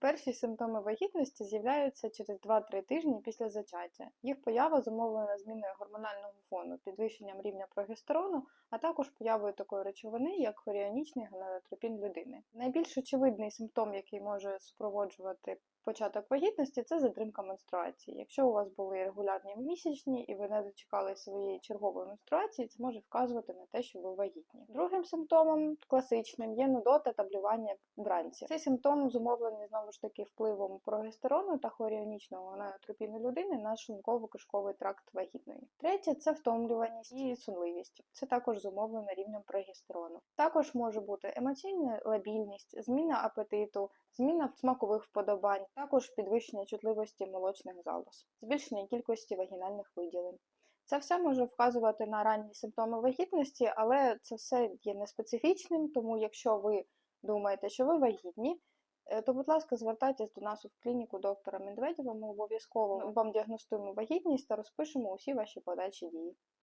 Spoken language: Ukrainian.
Перші симптоми вагітності з'являються через 2-3 тижні після зачаття. Їх поява зумовлена зміною гормонального фону, підвищенням рівня прогестерону, а також появою такої речовини, як хоріонічний гонадотропін людини. Найбільш очевидний симптом, який може супроводжувати початок вагітності, це затримка менструації. Якщо у вас були регулярні місячні і ви не дочекали своєї чергової менструації, це може вказувати на те, що ви вагітні. Другим симптомом класичним є нудота та блювання вранці. Цей симптом зумовлений знову ж таки впливом прогестерону та хоріонічного гонадотропіну людини на шлунково-кишковий тракт вагітної. Третє це втомлюваність і сонливість. Це також зумовлено рівнем прогестерону. Також може бути емоційна лабільність, зміна апетиту, зміна смакових вподобань, також підвищення чутливості молочних залоз, збільшення кількості вагінальних виділень. Це все може вказувати на ранні симптоми вагітності, але це все є неспецифічним, тому якщо ви думаєте, що ви вагітні, то, будь ласка, звертайтесь до нас в клініку доктора Медведєва. Ми обов'язково вам діагностуємо вагітність та розпишемо усі ваші подальші дії.